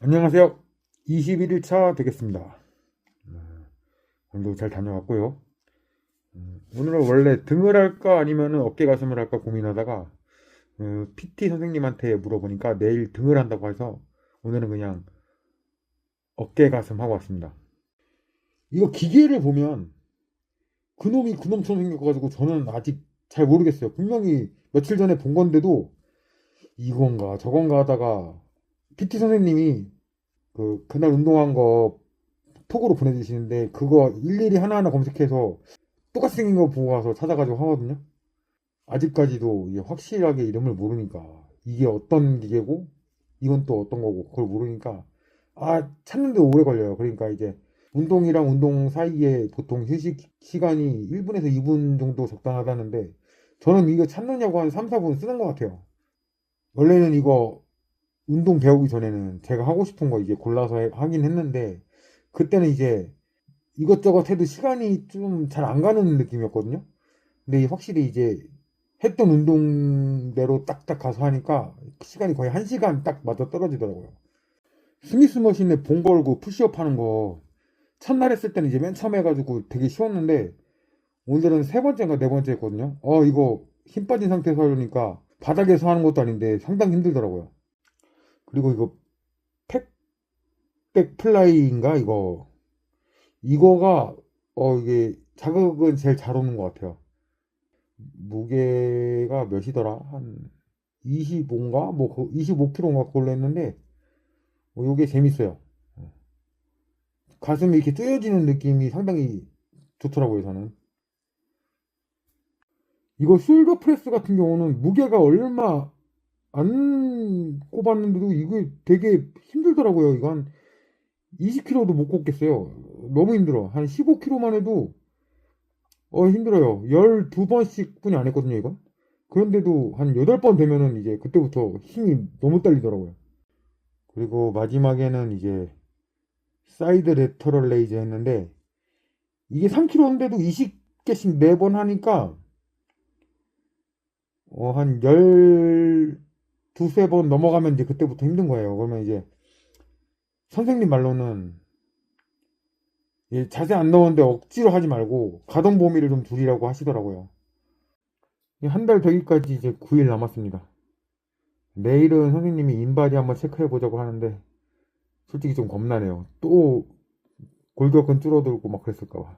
안녕하세요. 21일차 되겠습니다. 음, 오늘도 잘 다녀왔고요. 음, 오늘은 원래 등을 할까 아니면 어깨 가슴을 할까 고민하다가 어, PT 선생님한테 물어보니까 내일 등을 한다고 해서 오늘은 그냥 어깨 가슴 하고 왔습니다. 이거 기계를 보면 그놈이 그놈처럼 생겨가지고 저는 아직 잘 모르겠어요. 분명히 며칠 전에 본 건데도 이건가 저건가 하다가 PT 선생님이 그 그날 운동한 거 톡으로 보내주시는데 그거 일일이 하나하나 검색해서 똑같이 생긴 거 보고 가서 찾아가지고 하거든요. 아직까지도 확실하게 이름을 모르니까 이게 어떤 기계고 이건 또 어떤 거고 그걸 모르니까 아 찾는데 오래 걸려요. 그러니까 이제 운동이랑 운동 사이에 보통 휴식 시간이 1분에서 2분 정도 적당하다는데 저는 이거 찾느냐고 한 3, 4분 쓰는 것 같아요. 원래는 이거 운동 배우기 전에는 제가 하고 싶은 거 이제 골라서 해- 하긴 했는데 그때는 이제 이것저것 해도 시간이 좀 잘 안 가는 느낌이었거든요. 근데 확실히 이제 했던 운동대로 딱딱 가서 하니까 시간이 거의 한 시간 딱 맞아 떨어지더라고요. 스미스 머신에 봉 걸고 푸시업 하는 거 첫날 했을 때는 이제 맨 처음 해가지고 되게 쉬웠는데 오늘은 세 번째인가 네 번째 했거든요. 어 이거 힘 빠진 상태에서 하려니까 바닥에서 하는 것도 아닌데 상당히 힘들더라고요. 그리고 이거 팩백 플라이인가 이거 이거가 어 이게 자극은 제일 잘 오는 것 같아요. 무게가 몇이더라? 한 25인가? 뭐 25kg인가 그걸로 했는데 어, 요게 재밌어요. 가슴이 이렇게 쪼여지는 느낌이 상당히 좋더라고요, 저는. 이거 숄더 프레스 같은 경우는 무게가 얼마 안 꼽았는데도 이게 되게 힘들더라고요. 이거 한 20kg도 못 꼽겠어요. 너무 힘들어. 한 15kg만 해도 어 힘들어요. 12번씩 뿐이 안 했거든요, 이건. 그런데도 한 8번 되면은 이제 그때부터 힘이 너무 딸리더라고요. 그리고 마지막에는 이제 사이드 레터럴 레이즈 했는데 이게 3kg인데도 20개씩 4번 하니까 어, 한 12, 2번 넘어가면 이제 그때부터 힘든 거예요. 그러면 이제 선생님 말로는 이 자세 안 나오는데 억지로 하지 말고 가동 범위를 좀 줄이라고 하시더라고요. 한 달 되기까지 이제 9일 남았습니다. 내일은 선생님이 인바디 한번 체크해 보자고 하는데 솔직히 좀 겁나네요. 또 골격근 줄어들고 막 그랬을까 봐.